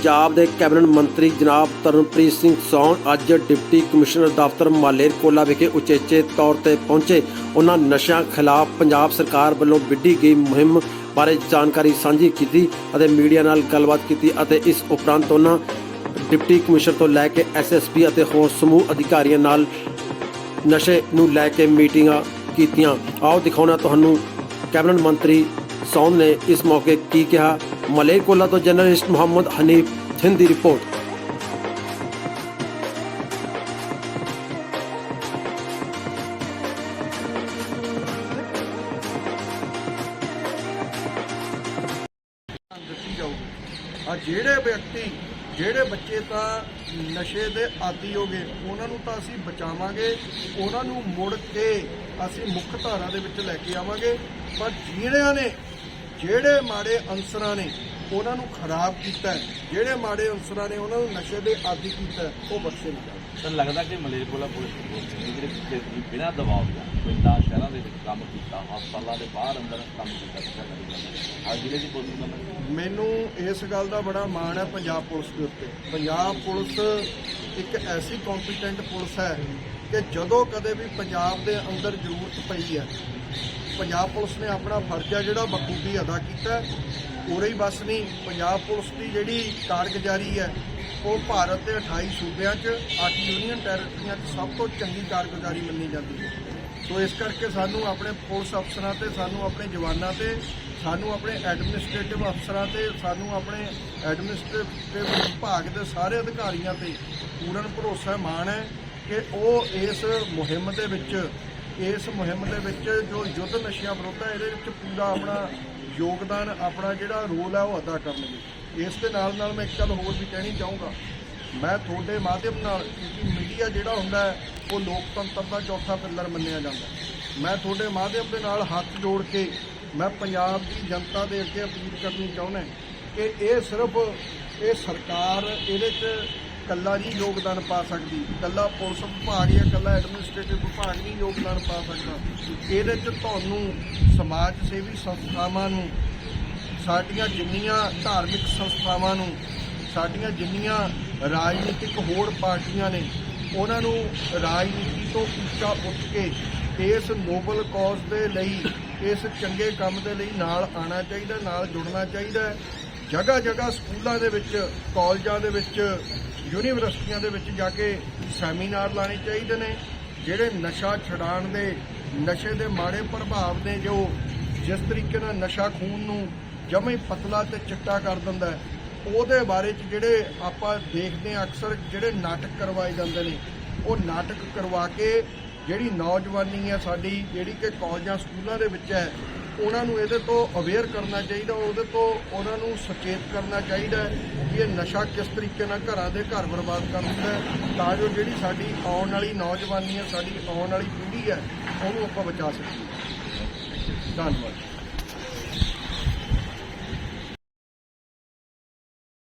ਪੰਜਾਬ ਦੇ ਕੈਬਨਿਟ ਮੰਤਰੀ ਜਨਾਬ ਤਰਨਪ੍ਰੀਤ ਸਿੰਘ ਸੌਣ ਅੱਜ ਡਿਪਟੀ ਕਮਿਸ਼ਨਰ ਦਫ਼ਤਰ ਮਾਲੇਰਕੋਲਾ ਵਿਖੇ ਉਚੇਚੇ ਤੌਰ ਤੇ ਪਹੁੰਚੇ। ਉਹਨਾਂ ਨਸ਼ਿਆਂ ਖਿਲਾਫ ਪੰਜਾਬ ਸਰਕਾਰ ਵੱਲੋਂ ਵਿੱਢੀ ਗਈ ਮੁਹਿੰਮ ਬਾਰੇ ਜਾਣਕਾਰੀ ਸਾਂਝੀ ਕੀਤੀ ਅਤੇ ਮੀਡੀਆ ਨਾਲ ਗੱਲਬਾਤ ਕੀਤੀ ਅਤੇ ਇਸ ਉਪਰੰਤ ਉਹਨਾਂ ਡਿਪਟੀ ਕਮਿਸ਼ਨਰ ਤੋਂ ਲੈ ਕੇ ਐਸਐਸਪੀ ਅਤੇ ਹੋਰ ਸਮੂਹ ਅਧਿਕਾਰੀਆਂ ਨਾਲ ਨਸ਼ੇ ਨੂੰ ਲੈ ਕੇ ਮੀਟਿੰਗਾਂ ਕੀਤੀਆਂ। ਆਓ ਦਿਖਾਉਣਾ ਤੁਹਾਨੂੰ ਕੈਬਨਿਟ ਮੰਤਰੀ ਸੌਨ ਨੇ ਇਸ ਮੌਕੇ ਕੀ ਕਿਹਾ। ਮਲੇਰਕੋਲਾ ਤੋਂ ਜਰਨਲਿਸਟ ਮੁਹੰਮਦ ਹਨੀਫ ਹਿੰਦ ਦੀ ਰਿਪੋਰਟ ਦਿੱਤੀ ਜਾਊਗੀ। ਆ ਜਿਹੜੇ ਵਿਅਕਤੀ, ਜਿਹੜੇ ਬੱਚੇ ਤਾਂ ਨਸ਼ੇ ਦੇ ਆਦੀ ਹੋ ਗਏ, ਉਹਨਾਂ ਨੂੰ ਤਾਂ ਅਸੀਂ ਬਚਾਵਾਂਗੇ, ਉਹਨਾਂ ਨੂੰ ਮੁੜ ਕੇ ਅਸੀਂ ਮੁੱਖ ਧਾਰਾ ਦੇ ਵਿੱਚ ਲੈ ਕੇ ਆਵਾਂਗੇ, ਪਰ ਜਿਹੜਿਆਂ ਨੇ ਜਿਹੜੇ ਮਾੜੇ ਅੰਸਰਾਂ ਨੇ ਉਹਨਾਂ ਨੂੰ ਖਰਾਬ ਕੀਤਾ ਹੈ, ਜਿਹੜੇ ਮਾੜੇ ਅੰਸਰਾਂ ਨੇ ਉਹਨਾਂ ਨੂੰ ਨਸ਼ੇ ਦੇ ਆਦੀ ਕੀਤਾ ਹੈ, ਉਹ ਬਖਸ਼ੇ ਨਹੀਂ ਜਾਣਗੇ ਤਾਂ ਲੱਗਦਾ ਕਿ ਮਲੇਰਕੋਲਾ ਪੁਲਿਸ ਨੇ ਜਿਹੜੇ ਪਿੱਛੇ ਸੀ ਬਿਨਾਂ ਦਬਾਅ ਦੇ ਪਿੰਡਾਂ ਸ਼ਹਿਰਾਂ ਦੇ ਵਿੱਚ ਕੰਮ ਕੀਤਾ ਹਸਪਤਾਲਾਂ ਦੇ ਬਾਹਰ ਅੰਦਰ ਕੰਮ ਕੀਤਾ ਪਿੱਛਾ ਕਰੀ ਅੱਜ ਜ਼ਿਲ੍ਹੇ ਦੀ ਪੁਲਿਸ ਮੈਂ ਮੈਨੂੰ ਇਸ ਗੱਲ ਦਾ ਬੜਾ ਮਾਣ ਹੈ ਪੰਜਾਬ ਪੁਲਿਸ ਦੇ ਉੱਤੇ। ਪੰਜਾਬ ਪੁਲਿਸ ਇੱਕ ਐਸੀ ਕੰਪੀਟੈਂਟ ਪੁਲਿਸ ਹੈ ਕਿ ਜਦੋਂ ਕਦੇ ਵੀ ਪੰਜਾਬ ਦੇ ਅੰਦਰ ਜ਼ਰੂਰਤ ਪਈ ਹੈ ਪੰਜਾਬ ਪੁਲਿਸ ਨੇ ਆਪਣਾ ਫਰਜ਼ ਹੈ ਜਿਹੜਾ ਬਖੂਬੀ ਅਦਾ ਕੀਤਾ ਹੈ। ਉਰੇ ਹੀ ਬਸ ਨਹੀਂ, ਪੰਜਾਬ ਪੁਲਿਸ ਦੀ ਜਿਹੜੀ ਕਾਰਗੁਜ਼ਾਰੀ ਹੈ, ਉਹ ਭਾਰਤ ਦੇ 28 ਸੂਬਿਆਂ 'ਚ 8 ਯੂਨੀਅਨ ਟੈਰੀਟਰੀਆਂ 'ਚ ਸਭ ਤੋਂ ਚੰਗੀ ਕਾਰਗੁਜ਼ਾਰੀ ਮੰਨੀ ਜਾਂਦੀ ਹੈ ਸੋ ਇਸ ਕਰਕੇ ਸਾਨੂੰ ਆਪਣੇ ਪੁਲਿਸ ਅਫਸਰਾਂ ਤੇ, ਸਾਨੂੰ ਆਪਣੇ ਜਵਾਨਾਂ ਤੇ, ਸਾਨੂੰ ਆਪਣੇ ਐਡਮਿਨਿਸਟ੍ਰੇਟਿਵ ਅਫਸਰਾਂ ਤੇ, ਸਾਨੂੰ ਆਪਣੇ ਐਡਮਿਨਿਸਟ੍ਰੇਟਿਵ ਵਿਭਾਗ ਦੇ ਸਾਰੇ ਅਧਿਕਾਰੀਆਂ ਤੇ ਪੂਰਨ ਭਰੋਸਾ ਮਾਣ ਹੈ ਕਿ ਉਹ ਇਸ ਮੁਹਿੰਮ ਦੇ ਵਿੱਚ ਇਸ ਮੁਹਿੰਮ ਦੇ ਵਿੱਚ ਜੋ ਯੁੱਧ ਨਸ਼ਿਆਂ ਵਿਰੁੱਧ ਹੈ, ਇਹਦੇ ਵਿੱਚ ਪੂਰਾ ਆਪਣਾ ਯੋਗਦਾਨ, ਆਪਣਾ ਜਿਹੜਾ ਰੋਲ ਹੈ ਉਹ ਅਦਾ ਕਰਨਗੇ। ਇਸ ਦੇ ਨਾਲ ਨਾਲ ਮੈਂ ਇੱਕ ਗੱਲ ਹੋਰ ਵੀ ਕਹਿਣੀ ਚਾਹੂੰਗਾ। ਮੈਂ ਤੁਹਾਡੇ ਮਾਧਿਅਮ ਨਾਲ ਕਿਉਂਕਿ ਮੀਡੀਆ ਜਿਹੜਾ ਹੁੰਦਾ ਉਹ ਲੋਕਤੰਤਰ ਦਾ ਚੌਥਾ ਪਿੱਲਰ ਮੰਨਿਆ ਜਾਂਦਾ ਮੈਂ ਤੁਹਾਡੇ ਮਾਧਿਅਮ ਦੇ ਨਾਲ ਹੱਥ ਜੋੜ ਕੇ ਮੈਂ ਪੰਜਾਬ ਦੀ ਜਨਤਾ ਦੇ ਅੱਗੇ ਅਪੀਲ ਕਰਨੀ ਚਾਹੁੰਦਾ ਕਿ ਇਹ ਸਿਰਫ ਇਹ ਸਰਕਾਰ, ਇਹਦੇ 'ਚ ਕੱਲਾ ਨਹੀਂ ਯੋਗਦਾਨ ਪਾ ਸਕਦੀ। ਕੱਲਾ ਪੁਲਿਸ ਵਿਭਾਗ ਜਾਂ ਕੱਲਾ ਐਡਮਿਨਿਸਟ੍ਰੇਟਿਵ ਵਿਭਾਗ ਨਹੀਂ ਯੋਗਦਾਨ ਪਾ ਸਕਦਾ। ਇਹਦੇ 'ਚ ਤੁਹਾਨੂੰ ਸਮਾਜ ਸੇਵੀ ਸੰਸਥਾਵਾਂ ਨੂੰ, ਸਾਡੀਆਂ ਜਿੰਨੀਆਂ ਧਾਰਮਿਕ ਸੰਸਥਾਵਾਂ ਨੂੰ, ਸਾਡੀਆਂ ਜਿੰਨੀਆਂ ਰਾਜਨੀਤਿਕ ਹੋਰ ਪਾਰਟੀਆਂ ਨੇ, ਉਹਨਾਂ ਨੂੰ ਰਾਜਨੀਤੀ ਤੋਂ ਉੱਚਾ ਉੱਠ ਕੇ ਇਸ ਨੋਬਲ ਕਾਜ਼ ਦੇ ਲਈ, ਇਸ ਚੰਗੇ ਕੰਮ ਦੇ ਲਈ ਨਾਲ ਆਉਣਾ ਚਾਹੀਦਾ, ਨਾਲ ਜੁੜਨਾ ਚਾਹੀਦਾ ਜਗ੍ਹਾ ਜਗ੍ਹਾ ਸਕੂਲਾਂ ਦੇ ਵਿੱਚ, ਕਾਲਜਾਂ ਦੇ ਵਿੱਚ, ਯੂਨੀਵਰਸਿਟੀਆਂ ਦੇ ਵਿੱਚ ਜਾ ਕੇ ਸੈਮੀਨਾਰ ਲਾਣੇ ਚਾਹੀਦੇ ਨੇ, ਜਿਹੜੇ ਨਸ਼ਾ ਛਡਾਣ ਦੇ, ਨਸ਼ੇ ਦੇ ਮਾੜੇ ਪ੍ਰਭਾਵ ਨੇ ਜੋ ਜਿਸ ਤਰੀਕੇ ਨਾਲ ਨਸ਼ਾ ਖੂਨ ਨੂੰ ਜਮੇ ਪਤਲਾ ਤੇ ਚਿੱਟਾ ਕਰ ਦਿੰਦਾ ਉਹਦੇ ਬਾਰੇ ਚ ਜਿਹੜੇ ਆਪਾਂ ਦੇਖਦੇ ਹਾਂ ਅਕਸਰ ਜਿਹੜੇ ਨਾਟਕ ਕਰਵਾਏ ਜਾਂਦੇ ਨੇ, ਉਹ ਨਾਟਕ ਕਰਵਾ ਕੇ ਜਿਹੜੀ ਨੌਜਵਾਨੀ ਹੈ ਸਾਡੀ, ਜਿਹੜੀ ਕਿ ਕਾਲਜਾਂ, ਸਕੂਲਾਂ ਦੇ ਵਿੱਚ ਹੈ ਉਹਨਾਂ ਨੂੰ ਇਹਦੇ ਤੋਂ ਅਵੇਅਰ ਕਰਨਾ ਚਾਹੀਦਾ, ਉਹਦੇ ਤੋਂ ਉਹਨਾਂ ਨੂੰ ਸੁਚੇਤ ਕਰਨਾ ਚਾਹੀਦਾ ਕਿ ਇਹ ਨਸ਼ਾ ਕਿਸ ਤਰੀਕੇ ਨਾਲ ਘਰਾਂ ਦੇ ਘਰ ਬਰਬਾਦ ਕਰ ਦਿੰਦਾ ਤਾਂ ਜੋ ਜਿਹੜੀ ਸਾਡੀ ਆਉਣ ਵਾਲੀ ਨੌਜਵਾਨੀ ਹੈ, ਸਾਡੀ ਆਉਣ ਵਾਲੀ ਪੀੜ੍ਹੀ ਹੈ, ਉਹਨੂੰ ਆਪਾਂ ਬਚਾ ਸਕੀਏ। ਧੰਨਵਾਦ।